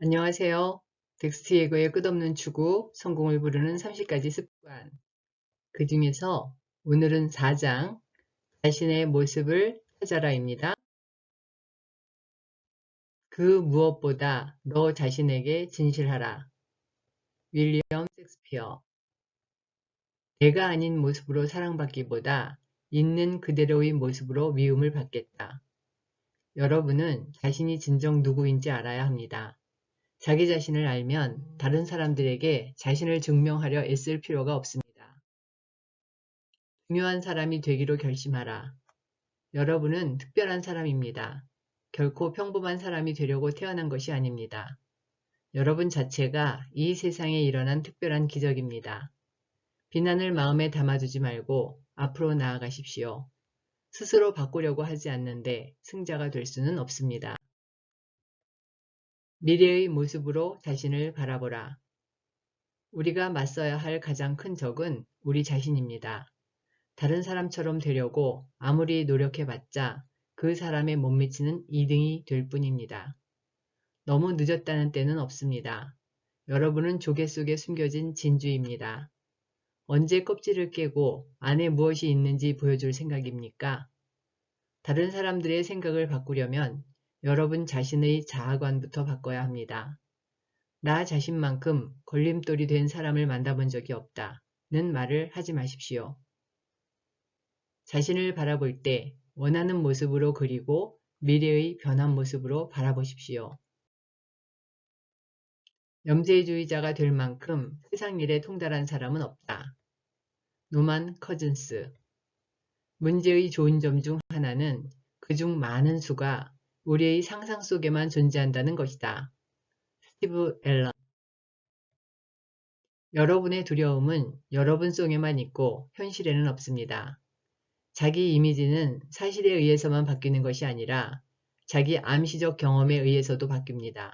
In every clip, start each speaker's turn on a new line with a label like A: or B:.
A: 안녕하세요. 덱스트 예거의 끝없는 추구, 성공을 부르는 30가지 습관. 그 중에서 오늘은 4장, 자신의 모습을 찾아라입니다. 그 무엇보다 너 자신에게 진실하라. 윌리엄 섹스피어. 내가 아닌 모습으로 사랑받기보다 있는 그대로의 모습으로 미움을 받겠다. 여러분은 자신이 진정 누구인지 알아야 합니다. 자기 자신을 알면 다른 사람들에게 자신을 증명하려 애쓸 필요가 없습니다. 중요한 사람이 되기로 결심하라. 여러분은 특별한 사람입니다. 결코 평범한 사람이 되려고 태어난 것이 아닙니다. 여러분 자체가 이 세상에 일어난 특별한 기적입니다. 비난을 마음에 담아두지 말고 앞으로 나아가십시오. 스스로 바꾸려고 하지 않는데 승자가 될 수는 없습니다. 미래의 모습으로 자신을 바라보라. 우리가 맞서야 할 가장 큰 적은 우리 자신입니다. 다른 사람처럼 되려고 아무리 노력해봤자 그 사람의 못 미치는 2등이 될 뿐입니다. 너무 늦었다는 때는 없습니다. 여러분은 조개 속에 숨겨진 진주입니다. 언제 껍질을 깨고 안에 무엇이 있는지 보여줄 생각입니까? 다른 사람들의 생각을 바꾸려면 여러분 자신의 자아관부터 바꿔야 합니다. 나 자신만큼 걸림돌이 된 사람을 만나본 적이 없다 는 말을 하지 마십시오. 자신을 바라볼 때 원하는 모습으로 그리고 미래의 변한 모습으로 바라보십시오. 염세주의자가 될 만큼 세상 일에 통달한 사람은 없다. 노만 커즌스 문제의 좋은 점 중 하나는 그중 많은 수가 우리의 상상 속에만 존재한다는 것이다. 스티브 앨런 여러분의 두려움은 여러분 속에만 있고 현실에는 없습니다. 자기 이미지는 사실에 의해서만 바뀌는 것이 아니라 자기 암시적 경험에 의해서도 바뀝니다.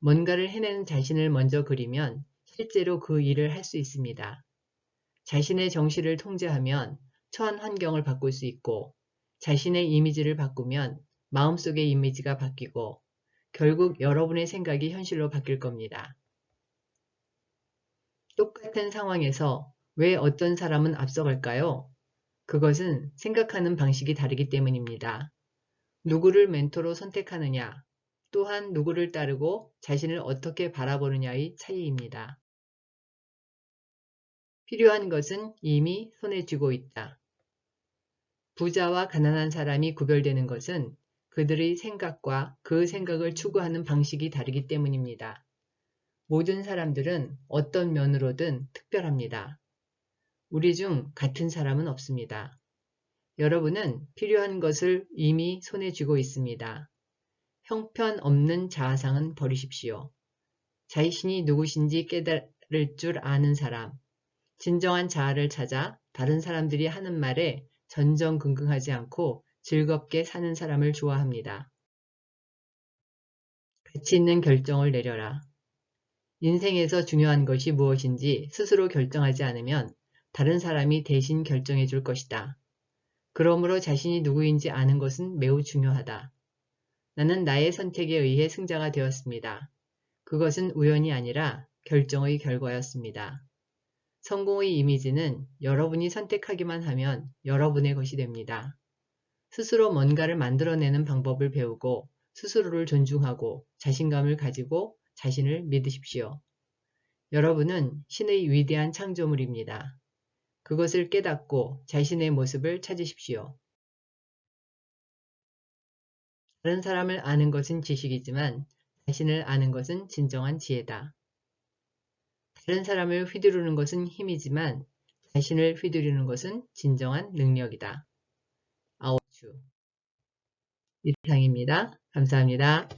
A: 뭔가를 해내는 자신을 먼저 그리면 실제로 그 일을 할 수 있습니다. 자신의 정신을 통제하면 처한 환경을 바꿀 수 있고 자신의 이미지를 바꾸면 마음속의 이미지가 바뀌고 결국 여러분의 생각이 현실로 바뀔 겁니다. 똑같은 상황에서 왜 어떤 사람은 앞서갈까요? 그것은 생각하는 방식이 다르기 때문입니다. 누구를 멘토로 선택하느냐, 또한 누구를 따르고 자신을 어떻게 바라보느냐의 차이입니다. 필요한 것은 이미 손에 쥐고 있다. 부자와 가난한 사람이 구별되는 것은 그들의 생각과 그 생각을 추구하는 방식이 다르기 때문입니다. 모든 사람들은 어떤 면으로든 특별합니다. 우리 중 같은 사람은 없습니다. 여러분은 필요한 것을 이미 손에 쥐고 있습니다. 형편없는 자아상은 버리십시오. 자신이 누구신지 깨달을 줄 아는 사람, 진정한 자아를 찾아 다른 사람들이 하는 말에 전전긍긍하지 않고 즐겁게 사는 사람을 좋아합니다. 가치 있는 결정을 내려라. 인생에서 중요한 것이 무엇인지 스스로 결정하지 않으면 다른 사람이 대신 결정해 줄 것이다. 그러므로 자신이 누구인지 아는 것은 매우 중요하다. 나는 나의 선택에 의해 승자가 되었습니다. 그것은 우연이 아니라 결정의 결과였습니다. 성공의 이미지는 여러분이 선택하기만 하면 여러분의 것이 됩니다. 스스로 뭔가를 만들어내는 방법을 배우고 스스로를 존중하고 자신감을 가지고 자신을 믿으십시오. 여러분은 신의 위대한 창조물입니다. 그것을 깨닫고 자신의 모습을 찾으십시오. 다른 사람을 아는 것은 지식이지만 자신을 아는 것은 진정한 지혜다. 다른 사람을 휘두르는 것은 힘이지만 자신을 휘두르는 것은 진정한 능력이다. 이상입니다. 감사합니다.